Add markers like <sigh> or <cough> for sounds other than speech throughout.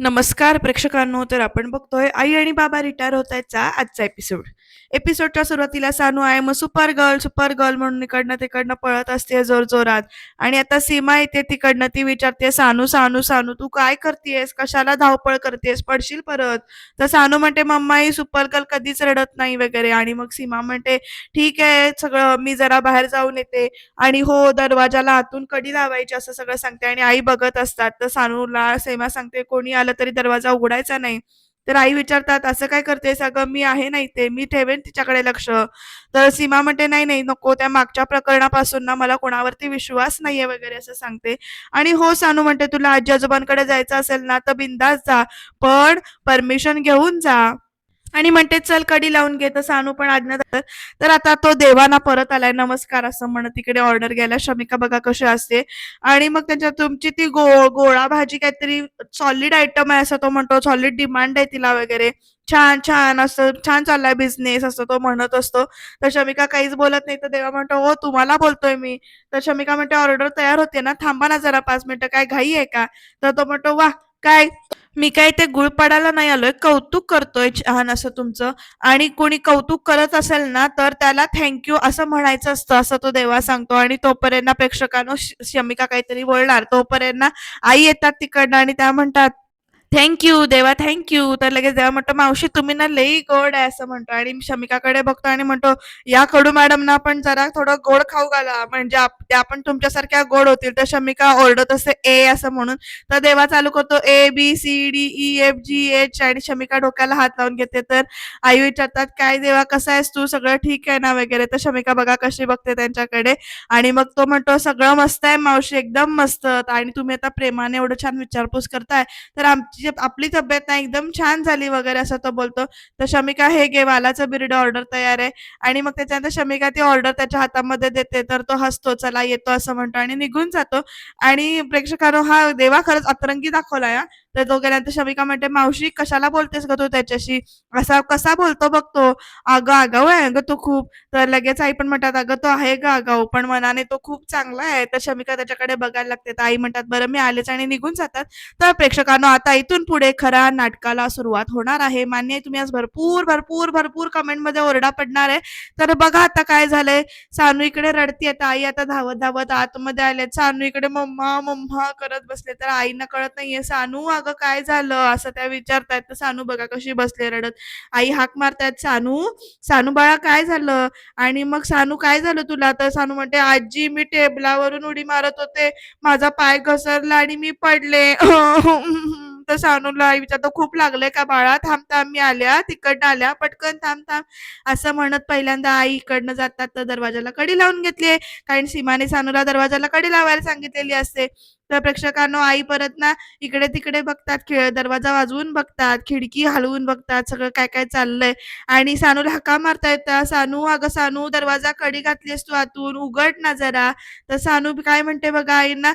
नमस्कार प्रेक्षकांनो तर आपण बघतोय आई आणि बाबा रिटायर होत आहेचा आजचा एपिसोड एपिसोडच्या सुरुवातीला सानू आहे मग सुपर गर्ल सुपर गर्ल म्हणून इकडनं तिकडनं पळत असते जोर जोरात आणि आता सीमा येते तिकडनं ती विचारते सानू सानू सानू तू काय करतेस कशाला धावपळ करतेस पडशील परत? तर सानू म्हणते मम्मा ही सुपर गर्ल कधीच रडत नाही वगैरे. आणि मग सीमा म्हणते ठीक आहे सगळं मी जरा बाहेर जाऊन येते. आणि हो दरवाजाला आतून कडी लावायची असं सगळं सांगते. आणि आई बघत असतात. तर सानूला सीमा सांगते कोणी आलं तरी दरवाजा उघडायचा नाही. तर आई विचारतात असं काय करतेस? अगं मी आहे नाही ते मी ठेवेन तिच्याकडे लक्ष. तर सीमा म्हणते नाही नाही नको. त्या मागच्या प्रकरणापासून ना मला कोणावरती विश्वास नाहीये वगैरे असं सांगते. आणि हो सानू म्हणते तुला आजी आजोबांकडे जायचं असेल ना तर बिंदास जा. पण परमिशन घेऊन जा. आणि म्हणते चल कडी लावून घेत सानू पण आज्ञा तर आता तो देवाना परत आलाय. नमस्कार असं म्हणत तिकडे ऑर्डर घ्यायला. शमिका बघा कशी असते. आणि मग त्यांच्या तुमची ती गो गोळा भाजी काहीतरी सॉलिड आयटम आहे असं तो म्हणतो. सॉलिड डिमांड आहे तिला वगैरे. छान छान असं छान चाललाय बिझनेस असं तो म्हणत असतो. तर शमिका काहीच बोलत नाही. तर देवा म्हणतो हो तुम्हाला बोलतोय मी. तर शमिका म्हणते ऑर्डर तयार होते ना. थांबा ना जरा पाच मिनिटं. काय घाई आहे का? तर तो म्हणतो वा काय? मी काय ते गुळ पडायला नाही आलोय कौतुक करतोय छान असं तुमचं. आणि कोणी कौतुक करत असेल ना तर त्याला थँक्यू असं म्हणायचं असतं असं तो देवा सांगतो. आणि तोपर्यंत प्रेक्षकांनो शमिका काहीतरी बोलणार. तोपर्यंत आई येतात तिकडनं आणि त्या म्हणतात थँक्यू देवा थँक्यू तर लगेच देवा म्हणतो मावशी तुम्ही ना लई गोड आहे असं म्हणतो. आणि शमिकाकडे बघतो आणि म्हणतो या कडू मॅडम ना पण जरा थोडं गोड खाऊ घाला. म्हणजे आपण त्या पण तुमच्यासारख्या गोड होतील. तर शमिका ओरडत असते ए असं म्हणून. तर देवा चालू करतो A B C D E F G H आणि शमिका डोक्याला हात लावून घेते. तर आई विचारतात काय देवा कसा आहेस तू? सगळं ठीक आहे ना? वगैरे. तर शमिका बघा कशी बघते त्यांच्याकडे. आणि मग तो म्हणतो सगळं मस्त आहे मावशी एकदम मस्त. आणि तुम्ही आता प्रेमाने एवढं छान विचारपूस करताय. तर आमची आमची आपली तब्येत ना एकदम छान झाली वगैरे असं तो बोलतो. तर शमिका हे घे वालाचं बिर्ड ऑर्डर तयार आहे. आणि मग त्याच्यानंतर शमिका ती ऑर्डर त्याच्या हातामध्ये देते. तर तो हसतो चला येतो असं म्हणतो आणि निघून जातो. आणि प्रेक्षकांनो हा देवा खरंच अतरंगी दाखवला या तर दोघांनंतर शमिका म्हणते मावशी कशाला बोलतेस ग तू त्याच्याशी? असा कसा बोलतो बघतो अगं आगाऊ आहे अगं तो खूप तर लगेच आई पण म्हणतात अगं तो आहे ग आगाऊ पण मनाने तो खूप चांगला आहे. तर शमिका त्याच्याकडे बघायला लागते. तर आई म्हणतात बरं मी आलेच आणि निघून जातात. तर प्रेक्षकांनो आता इथून पुढे खऱ्या नाटकाला सुरुवात होणार आहे. मान्य आहे तुम्ही आज भरपूर भरपूर भरपूर कमेंटमध्ये ओरडा पडणार आहे. तर बघा आता काय झालंय. सानू इकडे रडती आता आई आता धावत धावत आतमध्ये आले सानू इकडे मम्मा मम्मा करत बसले तर आईना कळत नाहीये. सानू अगं काय झालं? असं त्या विचारतायत तर सानू बघा कशी बसले रडत. आई हाक मारतायत सानू सानू बाळा काय झालं? आणि मग सानू काय झालं तुला? तर सानू म्हणते आजी मी टेबलावरून उडी मारत होते. माझा पाय घसरला आणि मी पडले. <laughs> तर सानूला आई विचारतो खूप लागलंय का बाळा? थांब थांब मी आल्या तिकडनं आल्या पटकन थांब थांब. असं म्हणत पहिल्यांदा आई इकडनं जातात तर दरवाजाला कडी लावून घेतली कारण सीमाने सानूला दरवाजाला कडी लावायला सांगितलेली असते. तर प्रेक्षकांनो आई परत ना इकडे तिकडे बघतात खेळ दरवाजा वाजवून बघतात खिडकी हलवून बघतात सगळं काय काय चाललंय. आणि सानूला हका मारता येतात सानू अगं सानू दरवाजा कडी घातली तू आतून उघड ना जरा. तर सानू काय म्हणते बघा आईना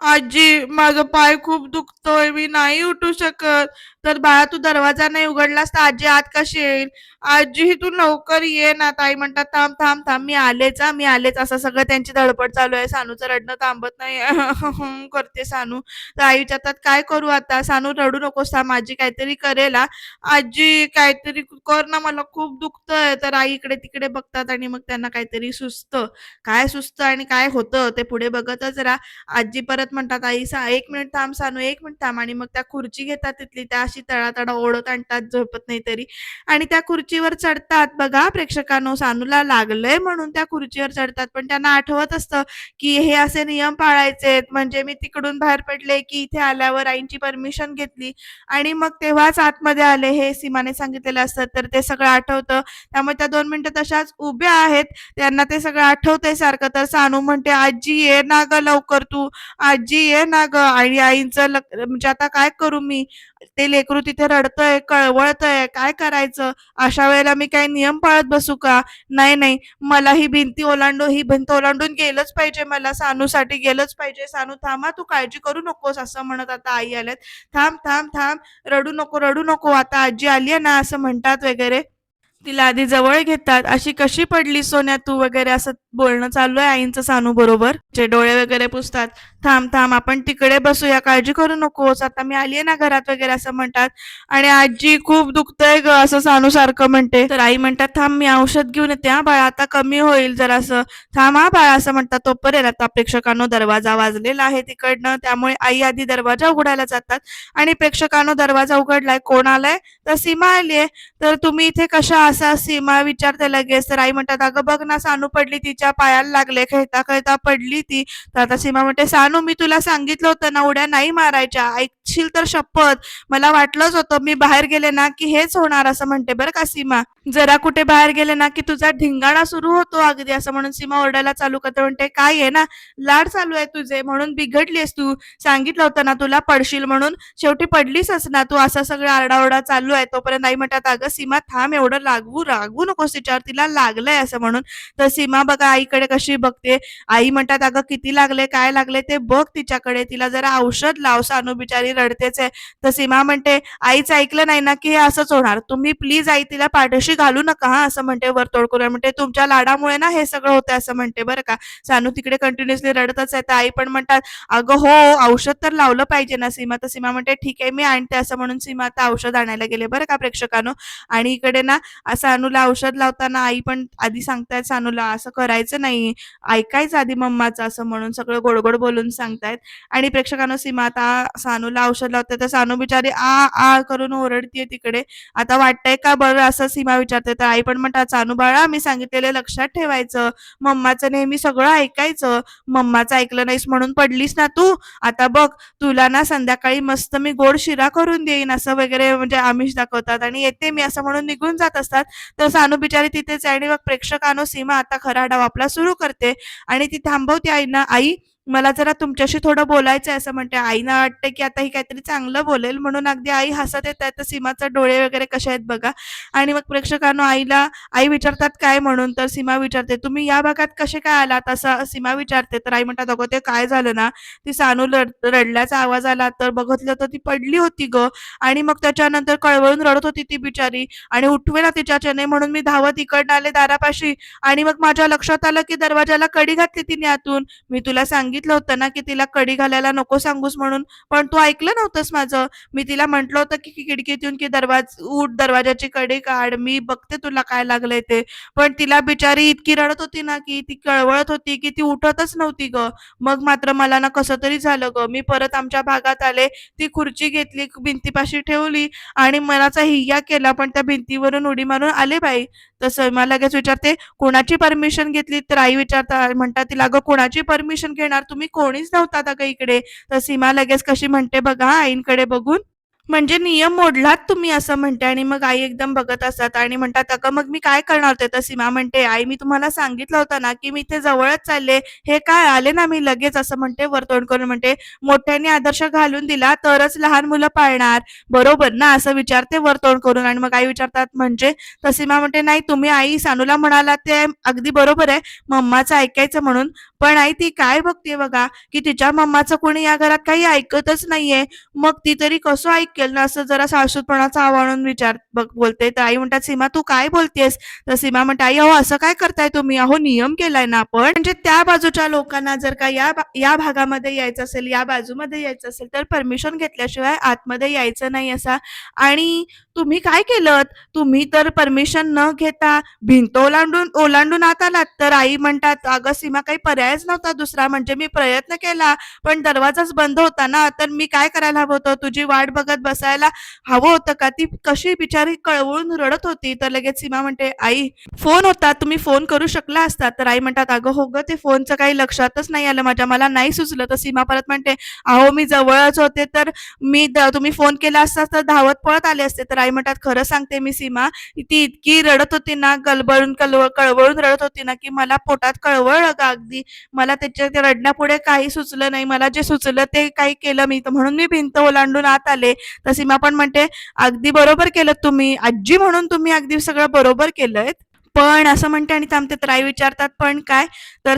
आजी माझा पाय खूप दुखतोय मी नाही उठू शकत. तर बाळा तू दरवाजा नाही उघडलास तर आजी आत कशी येईल? आजी ही तू लवकर ये ना ताई म्हणतात थांब थांब थांब मी आलेच मी आलेच. असं सगळं त्यांची धडपड चालू आहे. सानूचं रडणं थांबत नाही. करते सानू. तर आई विचारतात काय करू आता? सानू रडू नकोस थांब आजी काहीतरी करेल आजी काहीतरी कर ना मला खूप दुखतंय. तर आई इकडे तिकडे बघतात आणि मग त्यांना काहीतरी सुचतं. काय सुचतं आणि काय होतं ते पुढे बघतच राहा. आजी परत म्हणतात आई सा एक मिनिट थांब सानू एक मिनिट थांब. आणि मग त्या खुर्ची घेतात तिथली त्या अशी तळातळा ओढत आणतात झोपत नाही तरी. आणि त्या खुर्चीवर चढतात बघा प्रेक्षकांनो सानूला लागलंय म्हणून त्या खुर्चीवर चढतात. पण त्यांना आठवत असतं की हे असे नियम पाळायचे म्हणजे मी तिकडून बाहेर पडले की इथे आल्यावर आईंची परमिशन घेतली. आणि मग तेव्हाच आतमध्ये आले हे सीमाने सांगितलेलं असतं. तर ते सगळं आठवतं. त्यामुळे त्या दोन मिनिटं तशाच उभ्या आहेत. त्यांना ते सगळं आठवतंय सारखं. तर सानू म्हणते आजी ये ना ग लवकर तू. आजी ये ना ग आणि आईचं म्हणजे आता काय करू मी? ते लेकरू तिथे रडतंय कळवळतंय काय करायचं? अशा वेळेला मी काही नियम पाळत बसू का? नाही नाही. मला ही भिंती ओलांडू ही भिंत ओलांडून गेलंच पाहिजे मला. सानूसाठी गेलंच पाहिजे. सानू थांबा तू काळजी करू नकोस असं म्हणत आता आई आल्यात. थांब थांब थांब. रडू नको रडू नको. आता आजी आली आहे ना असं म्हणतात वगैरे. तिला आधी जवळ घेतात. अशी कशी पडली सोन्या तू वगैरे असं बोलणं चालू आहे आईंचं सानू बरोबर? जे डोळे वगैरे पुसतात. थांब थांब आपण तिकडे बसूया. काळजी करू नकोस. आता मी आलीये ना घरात वगैरे असं म्हणतात. आणि आजी खूप दुखतंय ग असं सानू सारखं म्हणते. तर आई म्हणतात थांब मी औषध घेऊन येते. हा बाळा आता कमी होईल जरासं. थांब हा बाळा असं म्हणतात. तोपर्यंत आता प्रेक्षकांनो दरवाजा वाजलेला आहे तिकडनं. त्यामुळे आई आधी दरवाजा उघडायला जातात. आणि प्रेक्षकांनो दरवाजा उघडलाय. कोण आलाय? तर सीमा आलीये. तर तुम्ही इथे कशा असा सीमा विचारते लगेच. तर आई म्हणतात अगं बघ ना सानू पडली तिच्या पायाला लागले खेळता खेळता पडली ती. तर आता सीमा म्हणते सानू मी तुला सांगितलं होतं ना उड्या नाही मारायच्या. ऐकशील तर शपथ. मला वाटलंच होतं मी बाहेर गेले ना की हेच होणार असं म्हणते बरं का सीमा. जरा कुठे बाहेर गेले ना की तुझा ढिंगाणा सुरू होतो अगदी असं म्हणून सीमा ओरडायला चालू करते. म्हणते काय आहे ना लाड चालू आहे तुझे म्हणून बिघडलीस तू. सांगितलं होतं ना तुला पडशील म्हणून. शेवटी पडलीसच ना तू असा सगळं आरडाओरडा चालू आहे. तोपर्यंत आई म्हणतात अगं सीमा थांब एवढं लाग रागवू नकोस तिच्यावर तिला लागलंय असं म्हणून. तर सीमा बघा आईकडे कशी बघते. आई म्हणतात अगं किती लागले काय लागले ते बघ तिच्याकडे. तिला जरा औषध लाव सानू बिचारी रडतेच आहे. तर सीमा म्हणते आईचं ऐकलं नाही ना की हे असंच होणार. तुम्ही प्लीज आई तिला पाठीशी घालू नका हा असं म्हणते वरतोड करून म्हणते तुमच्या लाडामुळे ना हे सगळं होतं असं म्हणते बरं का. सानू तिकडे कंटिन्युअसली रडतच आहे. तर आई पण म्हणतात अगं हो औषध तर लावलं पाहिजे ना सीमा. तर सीमा म्हणते ठीक आहे मी आणते असं म्हणून सीमा आता औषध आणायला गेले बरं का प्रेक्षकांनो. आणि इकडे ना सानूला औषध लावताना आई पण आधी सांगतायत सानूला असं करायचं नाही. ऐकायचं आधी मम्माचं असं म्हणून सगळं गोडगोड बोलून सांगतायत. आणि प्रेक्षकांना सीमा आता सानूला औषध लावते. तर सानू बिचारी आ आ करून ओरडतीये तिकडे. आता वाटतंय का बरं असं सीमा विचारते. तर आई पण म्हणतात सानू बाळा मी सांगितलेलं लक्षात ठेवायचं. मम्माचं नेहमी सगळं ऐकायचं. मम्माचं ऐकलं नाहीस म्हणून पडलीस ना तू? आता बघ तुला ना संध्याकाळी मस्त मी गोड शिरा करून देईन. असं वगैरे म्हणजे आमिष दाखवतात. आणि येते मी असं म्हणून निघून जात असतात. तर सानू बिचारी तिथेच आहे आणि मग प्रेक्षकानो सीमा आता खराडा वापला सुरू करते. आणि ती थांबवते आईना आई मला जरा तुमच्याशी थोडं बोलायचं आहे असं म्हणते. आईना वाटतं की आता ही काहीतरी चांगलं बोलेल म्हणून अगदी आई हसत येत आहे तर सीमाचे डोळे वगैरे कसे आहेत बघा. आणि मग प्रेक्षकांनो आईला आई विचारतात काय म्हणून? तर सीमा विचारते तुम्ही या भागात कसे काय आलात? असं सीमा विचारते. तर आई म्हणतात अगं ते काय झालं ना? ती सानू रड रडल्याचा आवाज आला. तर बघितलं तर ती पडली होती ग. आणि मग त्याच्यानंतर कळवळून रडत होती ती बिचारी. आणि उठवे ना तिच्याच्याने म्हणून मी धावत इकडनं आले दारापाशी. आणि मग माझ्या लक्षात आलं की दरवाजाला कडी घातली तिने आतून. मी तुला सांगितलं होतं ना की तिला कडी घालायला नको सांगूस म्हणून पण तू ऐकलं नव्हतंस माझं. मी तिला म्हटलं होतं की की खिडकीत येऊन की दरवाज उठ दरवाजाची कडी काढ मी बघते तुला काय लागलंय ते. पण तिला बिचारी इतकी रडत होती ना की ती कळवळत होती की ती उठतच नव्हती ग. मग मात्र मला ना कसं तरी झालं ग. मी परत आमच्या भागात आले ती खुर्ची घेतली भिंतीपाशी ठेवली आणि मनाचा हिय्या केला पण त्या भिंतीवरून उडी मारून आले बाई. तसं मला लगेच विचारते कोणाची परमिशन घेतली? तर आई विचारता म्हणतात तिला अगं कोणाची परमिशन घेणार? तुम्ही कोणीच नव्हता का इकडे? तर सीमा लगेच कशी म्हणते बघा आईंकडे बघून. म्हणजे नियम मोडलात तुम्ही असं म्हणते आणि मग आई एकदम बघत असतात आणि म्हणतात अगं मग मी काय करणार? होते तर सीमा म्हणते आई मी तुम्हाला सांगितलं होतं ना की मी इथे जवळच चालले हे काय आले ना मी लगेच? असं म्हणते वर्तवण करून म्हणते मोठ्याने आदर्श घालून दिला तरच लहान मुलं पाळणार. बरोबर ना? असं विचारते वर्तवण करून आणि मग आई विचारतात म्हणजे? तर सीमा म्हणते नाही तुम्ही आई सानूला म्हणाला ते अगदी बरोबर आहे मम्माचं ऐकायचं म्हणून. पण आई ती काय बघते बघा की तिच्या मम्माचं कोणी या घरात काही ऐकतच नाहीये. मग ती तरी कसं ऐक केलं ना असं जरा सासूपणाचा आव्हान विचार बघ बोलते. तर आई म्हणतात सीमा तू काय बोलतेस? तर सीमा म्हणते आई अहो असं काय करताय तुम्ही? अहो नियम केलाय ना आपण. म्हणजे त्या बाजूच्या लोकांना जर का या या भागामध्ये यायचं असेल या बाजूमध्ये यायचं असेल तर परमिशन घेतल्याशिवाय आतमध्ये यायचं नाही असा. आणि तुम्ही काय केलं तुम्ही तर परमिशन न घेता भिंत ओलांडून ओलांडून आत आलात. तर आई म्हणतात अगं सीमा काही पर्यायच नव्हता दुसरा. म्हणजे मी प्रयत्न केला पण दरवाजाच बंद होता ना. तर मी काय करायला हवं होतं? तुझी वाट बघत बसायला हवं होतं का? ती कशी बिचारी कळवळून रडत होती. तर लगेच सीमा म्हणते आई फोन होता. तुम्ही फोन करू शकला असता. तर आई म्हणतात अगं हो ग ते फोनचं काही लक्षातच नाही आलं. माझ्या मला नाही सुचलं. तर सीमा परत म्हणते अहो मी जवळच होते. तर मी तुम्ही फोन केला असता तर धावत पळत आले असते. तर आई म्हणतात खरं सांगते मी सीमा ती इतकी रडत होती ना गलबळून कलवळ कळवळून रडत होती ना की मला पोटात कळवळ का अगदी. मला त्याच्या रडण्यापुढे काही सुचलं नाही. मला जे सुचलं ते काही केलं मी. तर म्हणून मी भिंत ओलांडून आत आले. तर सीमा पण म्हणते अगदी बरोबर केलं तुम्ही. आजी म्हणून तुम्ही अगदी सगळं बरोबर केलंय पण असं म्हणते आणि थांबते तर आई विचारतात पण काय? तर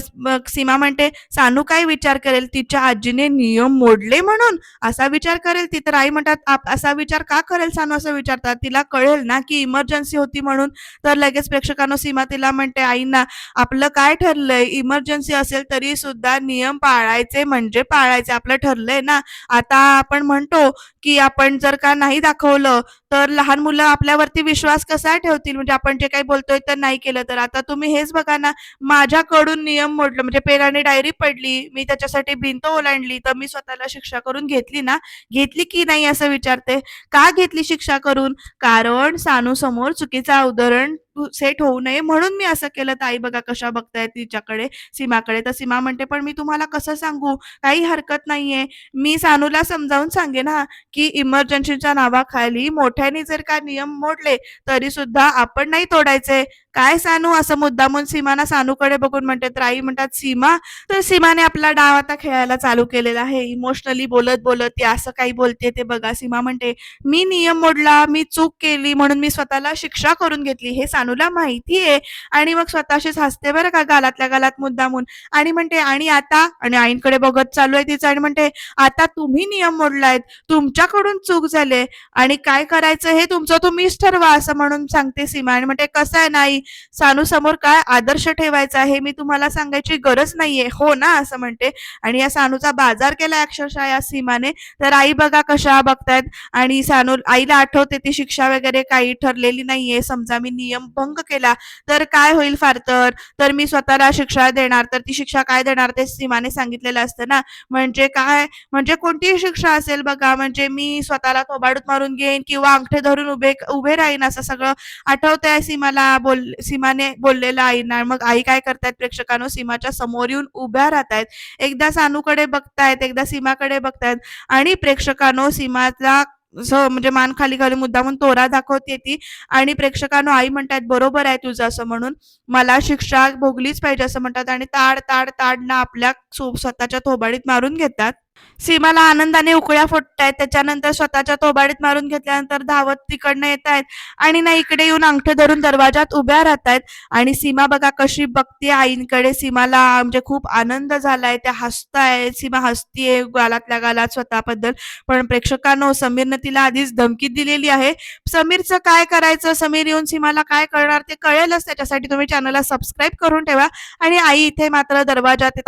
सीमा म्हणते सानू काय विचार करेल? तिच्या आजीने नियम मोडले म्हणून असा विचार करेल ती. तर आई म्हणतात असा विचार का करेल सानू? असं विचारतात. तिला कळेल ना की इमर्जन्सी होती म्हणून. तर लगेच प्रेक्षकांनो सीमा तिला म्हणते आईना आपलं काय ठरलंय? इमर्जन्सी असेल तरी सुद्धा नियम पाळायचे म्हणजे पाळायचे. आपलं ठरलंय ना. आता आपण म्हणतो की आपण जर का नाही दाखवलं तर लहान मुलं आपल्यावरती विश्वास कसा ठेवतील? म्हणजे आपण जे काही बोलतोय तर नाही केलं तर आता तुम्ही हेच बघा ना माझ्याकडून नियम मोडलं म्हणजे पेराने डायरी पडली मी त्याच्यासाठी भिंत ओलांडली तर मी स्वतःला शिक्षा करून घेतली ना? घेतली की नाही असं विचारते? का घेतली शिक्षा करून? कारण सानू समोर चुकीचा उदाहरण सेट होऊ नये. म्हणून मी असं केलं तर आई बघा कशा बघतायत तिच्याकडे सीमाकडे. तर सीमा म्हणते पण मी तुम्हाला कसं सांगू? काही हरकत नाहीये. मी सानूला समजावून सांगेन हा की इमर्जन्सीच्या नावाखाली मोठ्याने जर का नियम मोडले तरी सुद्धा आपण नाही तोडायचे. काय सानू? असं मुद्दामून सीमाना सानूकडे बघून म्हणते तर आई म्हणतात सीमा. तर सीमाने आपला डाव आता खेळायला चालू केलेला आहे. इमोशनली बोलत बोलत ती असं काही बोलते ते बघा. सीमा म्हणते मी नियम मोडला मी चूक केली म्हणून मी स्वतःला शिक्षा करून घेतली हे सानू सानूला माहिती आहे आणि मग स्वतःशीच हसते बरं का गालातल्या गालात मुद्दामून. आणि म्हणते आणि आता? आणि आईंकडे बघत चालू आहे तिचं. आणि म्हणते आता तुम्ही नियम मोडलायत. तुमच्याकडून चूक झाले आणि काय करायचं हे तुमचं तुम्हीच ठरवा असं म्हणून सांगते सीमा. आणि म्हणते कसं आहे नाही सानू समोर काय आदर्श ठेवायचा हे मी तुम्हाला सांगायची गरज नाहीये. हो ना असं म्हणते. आणि या सानूचा बाजार केला अक्षरशः या सीमाने. तर आई बघा कशा बघतायत. आणि सानू आईला आठवते ती शिक्षा वगैरे काही ठरलेली नाहीये. समजा मी नियम भंग केला तर काय होईल फार तर? तर मी स्वतःला शिक्षा देणार तर ती शिक्षा काय देणार ते सीमाने सांगितलेलं असतं ना. म्हणजे काय? म्हणजे कोणतीही शिक्षा असेल बघा म्हणजे मी स्वतःला थोबाडूत मारून घेईन किंवा अंगठे धरून उभे उभे राहीन असं सगळं आठवतंय सीमाला बोल सीमाने बोललेलं आईना. मग आई काय करतायत प्रेक्षकांनो? सीमाच्या समोर येऊन उभ्या राहतायत. एकदा सानूकडे बघतायत एकदा सीमाकडे बघतायत. आणि प्रेक्षकांनो सीमाचा म्हणजे मान खाली खाली मुद्दामून तोरा दाखवते ती. आणि प्रेक्षकांनो आई म्हणतात बरोबर आहे तुझं असं म्हणून मला शिक्षा भोगलीच पाहिजे असं म्हणतात. आणि ताड ताड ताड ना आपल्या स्वतःच्या थोबाडीत मारून घेतात. सीमाला आनंदाने उकळ्या फुटतायत. त्याच्यानंतर स्वतःच्या तोबाडीत मारून घेतल्यानंतर धावत तिकडनं येत आहेत आणि ना इकडे येऊन अंगठे धरून दरवाजात उभ्या राहतायत. आणि सीमा बघा कशी बघते आईंकडे. सीमाला म्हणजे खूप आनंद झालाय. त्या हसताय सीमा हसतीये गालातल्या गालात स्वतःबद्दल. पण प्रेक्षकांनो समीरनं तिला आधीच धमकी दिलेली आहे. समीरचं काय करायचं? समीर येऊन सीमाला काय करणार ते कळेलच. त्याच्यासाठी तुम्ही चॅनलला सबस्क्राईब करून ठेवा. आणि आई इथे मात्र दरवाजात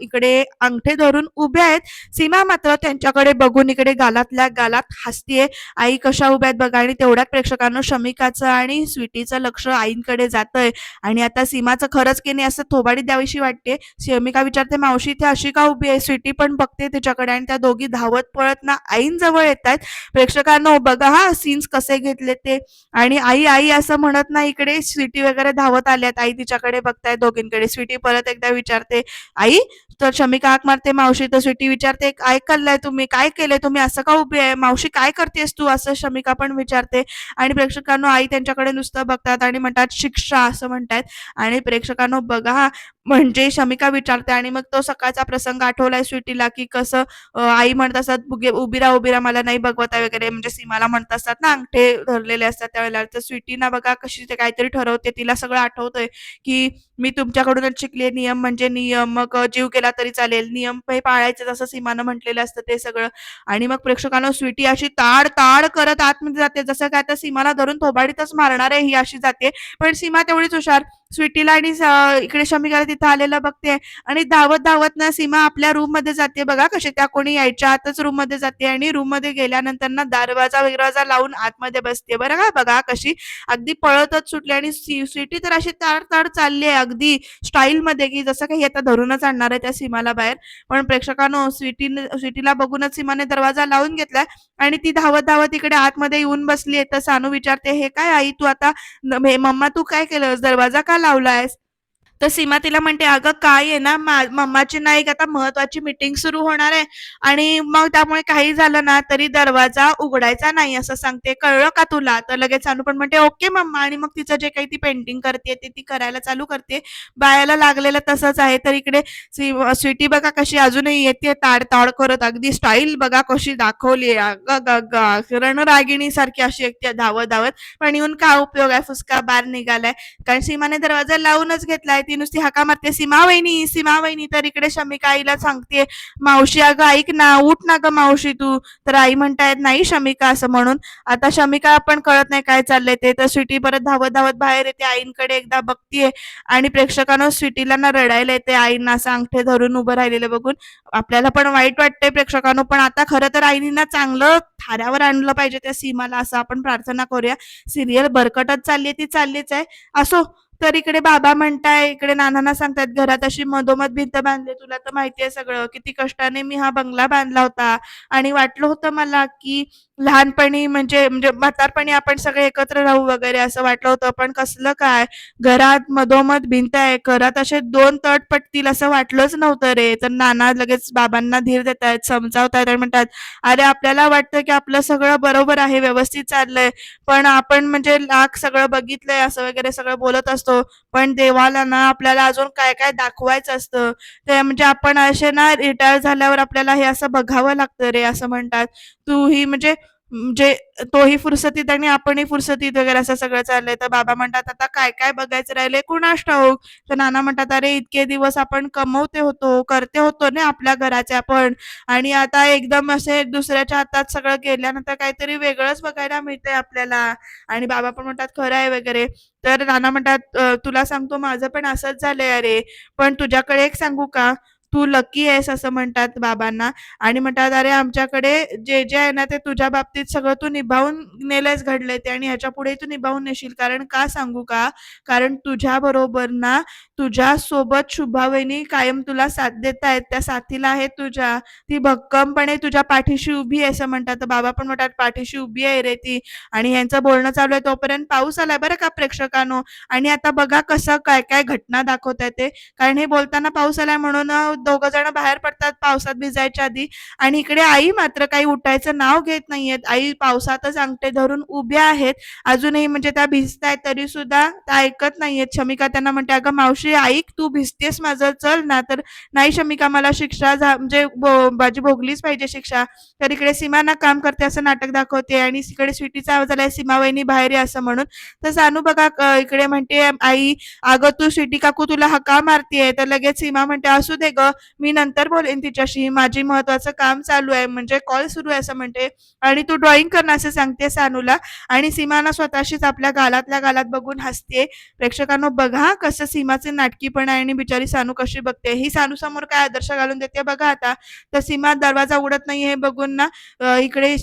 इकडे अंगठे धरून उभे आहेत. सीमा मात्र त्यांच्याकडे बघून इकडे गालातल्या गालात हसतीये. आई कशा उभ्या आहेत बघा आणि तेवढ्यात प्रेक्षकांना शमिकाचं आणि स्वीटीचं लक्ष आईंकडे जातंय. आणि आता सीमाचं खरंच की नाही असं थोबाडी द्यावीशी वाटते. शमिका विचारते मावशी ती अशी का उभी आहे? स्वीटी पण बघते तिच्याकडे आणि त्या दोघी धावत पळत ना आईंजवळ येत आहेत. प्रेक्षकांना बघा हा सीन्स कसे घेतले ते. आणि आई आई असं म्हणत नाही इकडे. स्वीटी वगैरे धावत आल्यात आई तिच्याकडे बघताय दोघींकडे. स्वीटी परत एकदा विचारते आई तर शमिका हाक मारते मावशी तर स्वीटी विचारते. काय करलाय तुम्ही काय केलंय तुम्ही? असं का उभी आहे? मावशी काय करतेस तू? असं शमिका पण विचारते. आणि प्रेक्षकांनो आई त्यांच्याकडे नुसतं बघतात आणि म्हणतात शिक्षा असं म्हणतात. आणि प्रेक्षकांनो बघा म्हणजे शमिका विचारते आणि मग तो सकाळचा प्रसंग आठवलाय स्वीटीला की कसं आई म्हणत असतात "उगे- उभी राहा उभी राहा मला नाही बघवता वगैरे. म्हणजे सीमाला म्हणत असतात ना अंगठे धरलेले असतात त्यावेळेला तर स्वीटीना बघा कशी ते काहीतरी ठरवते. तिला सगळं आठवतंय की मी तुमच्याकडूनच शिकले नियम म्हणजे नियम. मग जीव गेला तरी चालेल. नियम हे पाळायचे जसं सीमानं म्हटलेलं असतं ते सगळं. आणि मग प्रेक्षकांना स्वीटी अशी ताड ताड करत आतमध्ये जाते. जसं काय आता सीमाला धरून थोबाडीतच मारणार आहे ही अशी जाते. पण सीमा तेवढीच हुशार. स्वीटीला आणि इकडे शमिकाला तिथं आलेलं बघते. आणि धावत धावत ना सीमा आपल्या रूममध्ये जाते बघा कशी त्या कोणी यायच्या आतच रूममध्ये जाते आणि रूममध्ये गेल्यानंतर ना दरवाजा विरवाजा लावून आतमध्ये बसते. बरं का? बघा कशी अगदी पळतच सुटली आणि स्वीटी तर अशी ताड ताड चालली आहे अगदी स्टाईल मध्ये की जसं काही आता धरूनच आणणार आहे त्या सीमाला बाहेर. पण प्रेक्षकांनो स्वीटीने स्वीटीला बघूनच सीमाने दरवाजा लावून घेतलाय आणि ती धावत धावत इकडे आतमध्ये येऊन बसली आहे. तर सानू विचारते हे काय आई तू आता हे मम्मा तू काय केलं दरवाजा का al aula es तर सीमा तिला म्हणते, "अगं काय आहे ना, मम्माची ना एक आता महत्वाची मीटिंग सुरू होणार आहे आणि मग त्यामुळे काही झालं ना, तरी दरवाजा उघडायचा नाही असं सांगते. कळलं का तुला?" तर लगेच सानू पण म्हणते, "ओके मम्मा" आणि मग तिचं जे काही ती पेंटिंग करते ते ती करायला चालू करते. बायाला लागलेलं तसंच आहे. तर इकडे स्वीटी बघा कशी अजूनही येते ताड-ताड करत. अगदी स्टाईल बघा कशी दाखवली रणरागिणी सारखी रणरागिणीसारखी अशी एकटी धावत-धावत. पण येऊन काय उपयोग आहे, फुसका बार निघालाय. कारण सीमाने दरवाजा लावूनच घेतलाय. ती नुसती हाका मारते, "सीमा वहिनी, सीमा वहिनी." तर इकडे शमिका आईला सांगते, "मावशी अगं ऐक ना, उठ ना ग मावशी तू." तर आई म्हणतायत, "नाही शमिका" असं म्हणून. आता शमिका आपण कळत नाही काय चाललंय ते. तर स्वीटी परत धावत-धावत बाहेर येते. आईंकडे एकदा बघतीये आणि प्रेक्षकांना स्वीटीला ना रडायला येते आईंना असं अंगठे धरून उभं राहिलेलं बघून. आपल्याला पण वाईट वाटतंय प्रेक्षकांनो, पण आता खरं तर आईनी ना चांगलं थाऱ्यावर आणलं पाहिजे त्या सीमाला असं आपण प्रार्थना करूया. सिरियल बरकटच चालली ती चाललीच आहे. असो, तर इकडे बाबा म्हणताय, इकडे नानांना सांगतायत, "घरात अशी मधोमध भिंत बांधली तुला तर माहिती आहे सगळं. किती कष्टाने मी हा बंगला बांधला होता आणि वाटलं होतं मला, की लहानपणी म्हणजे म्हणजे म्हातारपणी आपण सगळे एकत्र राहू वगैरे असं वाटलं होतं. पण कसलं काय, घरात मधोमध भिंत आहे. घरात असे दोन तट पटतील असं वाटलंच नव्हतं रे." तर नाना लगेच बाबांना धीर देतायत, समजावतायत आणि म्हणतात, "अरे आपल्याला वाटतं, की आपलं सगळं बरोबर आहे, व्यवस्थित चाललंय. पण आपण म्हणजे लाख सगळं बघितलंय असं वगैरे सगळं बोलत असतो. पण देवाला ना आपल्याला अजून काय-काय दाखवायचं असतं. ते म्हणजे आपण असे ना रिटायर झाल्यावर आपल्याला हे असं बघावं लागतं रे." असं म्हणतात. "तूही म्हणजे म्हणजे तोही फुरसतीत आणि आपणही फुरसतीत वगैरे असं सगळं चाललंय." तर बाबा म्हणतात, "आता काय-काय बघायचं राहिलंय कुणास ठाऊक?" तर नाना म्हणतात, "अरे इतके दिवस आपण कमवते होतो, करते होतो ना आपल्या घराचे आपण आणि आता एकदम असे दुसऱ्याच्या हातात सगळं गेल्यानंतर काहीतरी वेगळंच बघायला मिळतंय आपल्याला." आणि बाबा पण म्हणतात, "खरं आहे वगैरे." तर नाना म्हणतात, तुला सांगतो माझं पण असंच झालंय अरे. पण तुझ्याकडे एक सांगू का? तू लकी आहेस." असं म्हणतात बाबांना आणि म्हणतात, "अरे आमच्याकडे जे जे आहे ना ते तुझ्या बाबतीत सगळं तू निभावून नेलंयस घडलंय ते आणि ह्याच्या पुढे तू निभावून नेशील. कारण का सांगू का? कारण तुझ्या बरोबर ना तुझ्या सोबत शुभावहिनी कायम तुला साथ देतायत. त्या साथीला आहेत तुझ्या. ती भक्कमपणे तुझ्या पाठीशी उभी आहे." असं म्हणतात. बाबा पण म्हणतात, "पाठीशी उभी आहे रे ती." आणि ह्यांचं बोलणं चालू आहे तोपर्यंत पाऊस आलाय बरं का प्रेक्षकांनो. आणि आता बघा कसं काय-काय घटना दाखवतायत ते. कारण हे बोलताना पाऊस आलाय म्हणून दोघ जण बाहेर पडतात पावसात भिजायच्या आधी आणि इकडे आई मात्र काही उठायचं नाव घेत नाहीयेत. आई पावसातच अंगठे धरून उभ्या आहेत. अजूनही म्हणजे त्या भिजतायत तरीसुद्धा त्या ऐकत नाहीयेत. शमिका त्यांना म्हणते, "अगं मावशी ऐक, तू भिजतेस माझं, चल ना." तर "नाही शमिका मला शिक्षा झा म्हणजे भो माझी भोगलीच पाहिजे शिक्षा." तर इकडे सीमा ना काम करते असं नाटक दाखवते आणि इकडे स्वीटीचा आवाज आलाय, "सीमा वहिनी बाहेर या." असं म्हणून. तर सानू बघा इकडे म्हणते, "आई, अगं तू स्वीटी काकू तुला हका मारतीये." तर लगेच सीमा म्हणते, "असू दे गं, मी नंतर बोलेन तिच्याशी. माझी महत्वाचं काम चालू आहे म्हणजे कॉल सुरू आहे." असं म्हणते आणि "तू ड्रॉइंग करणं असं सांगते सानूला आणि सीमा ना स्वतःशीच आपल्या गालातल्या गालात बघून हसते. प्रेक्षकांनो बघा कसं सीमाचे नाटकीपणा आहे आणि बिचारी सानू कशी बघते. ही सानू समोर काय आदर्श घालून देते बघा आता. तर सीमा दरवाजा उडत नाहीये हे बघून ना इकडे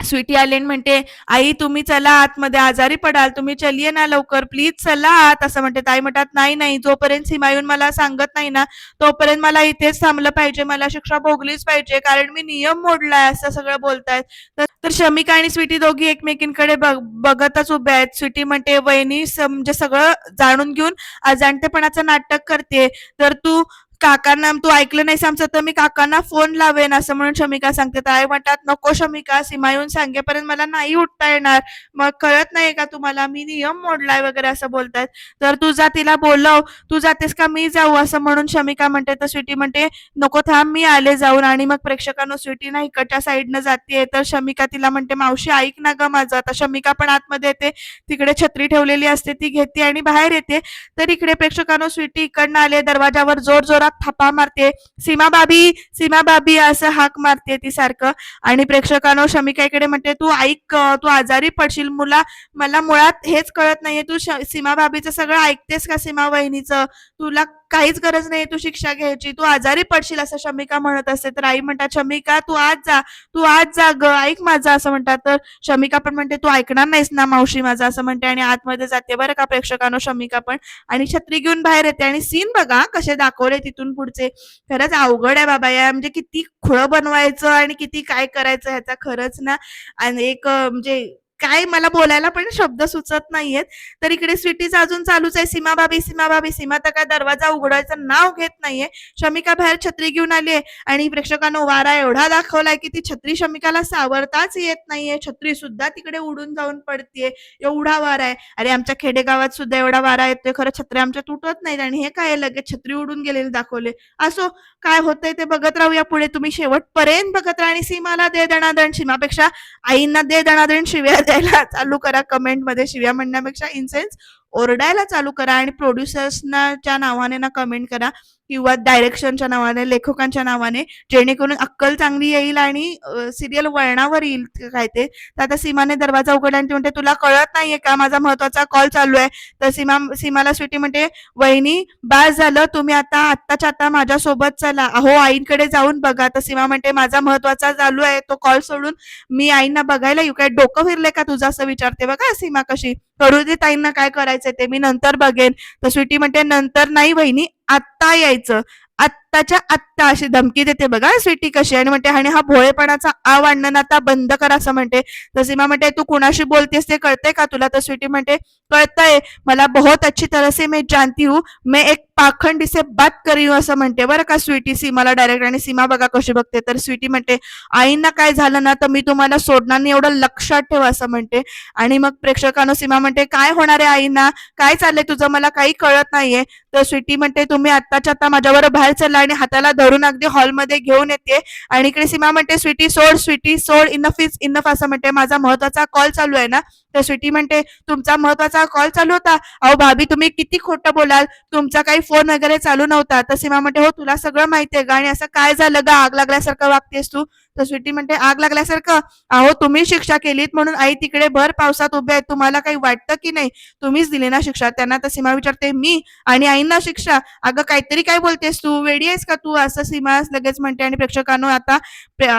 स्वीटी आलेन म्हणते, "आई तुम्ही चला आतमध्ये, आजारी पडाल. तुम्ही चलिये ना लवकर प्लीज चला आत." असं म्हणते. ताई म्हणतात, "नाही, नाही. जोपर्यंत सीमा येऊन मला सांगत नाही ना, तोपर्यंत मला इथेच थांबलं पाहिजे. मला शिक्षा भोगलीच पाहिजे. कारण मी नियम मोडलाय." असं सगळं बोलतायत. तर शमिका आणि स्वीटी दोघी एकमेकींकडे बघतच उभ्या आहेत. स्वीटी म्हणते, "वहिनी म्हणजे सगळं जाणून घेऊन अजाणतेपणाचं नाटक करते तर तू काकांना तू ऐकलं नाहीस आमचं तर मी काकांना फोन लावेन." असं म्हणून शमिका सांगते. तर आई म्हणतात, "नको शमिका, सीमा येऊन सांगेपर्यंत मला नाही उठता येणार. मग कळत नाही का तुम्हाला मी नियम मोडलाय?" वगैरे असं बोलतायत. तर "तू जा तिला बोलव. तू जातेस का मी जाऊ?" असं म्हणून शमिका म्हणते. तर स्वीटी म्हणते, "नको थांब मी आले जाऊन." आणि मग प्रेक्षकांनो स्वीटी ना इकडच्या साईडनं जाते तर शमिका तिला म्हणते, "मावशी ऐक ना ग माझं." आता शमिका पण आतमध्ये येते. तिकडे छत्री ठेवलेली असते ती घेते आणि बाहेर येते. तर इकडे प्रेक्षकांना स्वीटी इकडनं आले. दरवाजावर जोर जोर जोरात थापा मारते. "सीमा भाभी, सीमा भाभी." असं हाक मारते ती सारखं आणि प्रेक्षकांनो शमिका इकडे म्हणते, "तू ऐक तू आजारी पडशील मुला मला मुळात हेच कळत नाहीये. तू सीमा भाभीचं सगळं ऐकतेस का सीमा वहिनीचं? तुला काहीच गरज नाही तू शिक्षा घ्यायची. तू आजारी पडशील." असं शमिका म्हणत असते. तर आई म्हणतात, "शमिका तू आज जा. तू आज जा ग ऐक माझा असं म्हणतात. तर शमिका पण म्हणते, "तू ऐकणार नाहीस ना मावशी माझं?" असं म्हणते आणि आतमध्ये जाते बरं का प्रेक्षकांनो शमिका पण आणि छत्री घेऊन बाहेर येते आणि सीन बघा कसे दाखवले तिथून पुढचे. खरंच अवघड आहे बाबा या म्हणजे किती खुळं बनवायचं आणि किती काय करायचं ह्याचा खरंच ना आणि एक म्हणजे काय मला बोलायला पण शब्द सुचत नाहीयेत. तर इकडे स्वीटीचं अजून चालूच आहे. सीमा भाभी सीमा भाभी सीमा तर काय दरवाजा उघडायचं नाव घेत नाहीये. शमिका बाहेर छत्री घेऊन आली आहे आणि प्रेक्षकांनो वारा एवढा दाखवलाय की ती छत्री शमिकाला सावरताच येत नाहीये. छत्री सुद्धा तिकडे उडून जाऊन पडतीये. एवढा वारा आहे. अरे आमच्या खेडेगावात सुद्धा एवढा वारा येतोय. खरं छत्र्या आमच्या तुटत नाहीत आणि हे काय लगेच छत्री उडून गेलेले दाखवले. असो काय होतंय ते बघत राहूया पुढे. तुम्ही शेवटपर्यंत बघत राहा आणि सीमाला दे दणादण सीमापेक्षा आईंना दे दणादण शिव्या द्यायला चालू करा कमेंटमध्ये शिव्या म्हणण्यापेक्षा इनसेन्स ओरडायला चालू करा आणि प्रोड्युसर्सच्या नावाने ना कमेंट करा. किंवा डायरेक्शनच्या नावाने लेखकांच्या नावाने जेणेकरून अक्कल चांगली येईल आणि सिरियल वळणावर येईल काय ते. तर आता सीमाने दरवाजा उघडला आणि ती म्हणते तुला कळत नाहीये का? माझा महत्त्वाचा कॉल चालू आहे. तर सीमा सीमाला स्वीटी म्हणते वहिनी बास झालं. तुम्ही आता आत्ताच्या आता माझ्यासोबत चला. अहो आईंकडे जाऊन बघा. तर सीमा म्हणते माझा महत्त्वाचा चालू आहे. तो कॉल सोडून मी आईंना बघायला येऊ काय? डोकं फिरले का तुझं? असं विचारते बघा सीमा कशी. करू दे ताईंना काय करायचंय ते. मी नंतर बघेन. तर स्वीटी म्हणते नंतर नाही वहिनी. आत्ता यायचं. आत्ताच्या आत्ता अशी धमकी देते बघा स्वीटी कशी आणि म्हणते आणि हा भोळेपणाचा आव आणणं आता बंद कर असं म्हणते. तर सीमा म्हणते तू कुणाशी बोलतेस ते कळतंय का तुला? तर स्वीटी म्हणते कळतंय. मला बहुत अच्छी तरह से मैं जानती हूँ. मैं एक पाखंडी से बात करी असं म्हणते. बरं का स्वीटी सीमाला डायरेक्ट आणि सीमा बघा कशी बघते. तर स्वीटी म्हणते आईंना काय झालं ना तर मी तुम्हाला सोडणार नाही एवढं लक्षात ठेव असं म्हणते. आणि मग प्रेक्षकांनो सीमा म्हणते काय होणार आहे आईंना? काय चाललंय तुझं? मला काही कळत नाहीये. तर स्वीटी म्हणते तुम्ही आत्ताच्या आता माझ्यावर बाहेर चला आणि हाताला धरून अगदी हॉलमध्ये घेऊन येते. आणि इकडे सीमा म्हणते स्वीटी सोड स्वीटी सोड इनफ इज इनफ असं म्हणते. माझा महत्त्वाचा कॉल चालू आहे ना तर स्वीटी म्हणते तुमचा महत्त्वाचा कॉल चालू होता. अहो भाभी तुम्ही किती खोटं बोलाल. तुमचा काही फोन वगैरे चालू नव्हता. तर सीमा म्हणते हो तुला सगळं माहितीये का आणि असं काय झालं ग? आग लागल्यासारखं वागतेस तू. तर स्वीटी म्हणते आग लागल्यासारखं. अहो तुम्ही शिक्षा केलीत म्हणून आई तिकडे भर पावसात उभे आहेत तुम्हाला काही वाटतं की नाही? तुम्हीच दिली ना शिक्षा. त्यांना तर सीमा विचारते मी आणि आईंना शिक्षा? अगं काहीतरी काय बोलतेस तू? वेडी आहेस का तू? असं सीमा लगेच म्हणते आणि प्रेक्षकांनो आता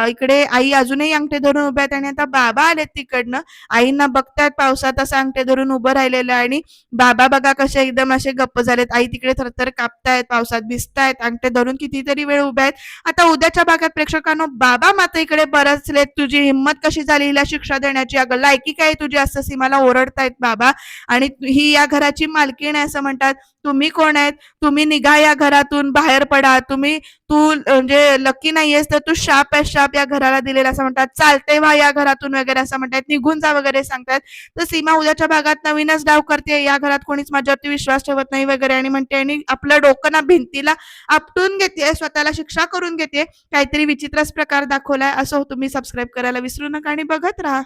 इकडे आई अजूनही अंगठे धरून उभे आहेत आणि आता बाबा आलेत तिकडनं. आईंना बघतायत पावसात असं अंगठे धरून उभं राहिलेलं आहे आणि बाबा बघा कसे एकदम असे गप्प झालेत. आई तिकडे थरथर कापतायत पावसात भिजतायत अंगठे धरून कितीतरी वेळ उभे आहेत. आता उद्याच्या भागात प्रेक्षकांनो बाबा आता इकडे बरसले तुझी हिंमत कशी झाली हिला शिक्षा देण्याची? अगं लायकी काय तुझी? असं सीमाला ओरडतायत बाबा. आणि ही या घराची मालकीण आहे असं म्हणतात. तुम्ही कोण आहेत? तुम्ही निघा या घरातून बाहेर पडा. तुम्ही तू म्हणजे लकी नाहीयेस तर तू शाप आहे शाप या घराला दिलेला असं म्हणतात. चालते व्हा या घरातून वगैरे असं म्हणतात. निघून जा वगैरे सांगतात. तर सीमा उद्याच्या भागात नवीनच डाव करते. या घरात कोणीच माझ्यावरती विश्वास ठेवत नाही वगैरे. आणि म्हणते आणि आपलं डोकं ना भिंतीला आपटून घेते स्वतःला शिक्षा करून घेते. काहीतरी विचित्रच प्रकार दाखवलाय असं तुम्ही सबस्क्राईब करायला विसरू नका आणि बघत राहा.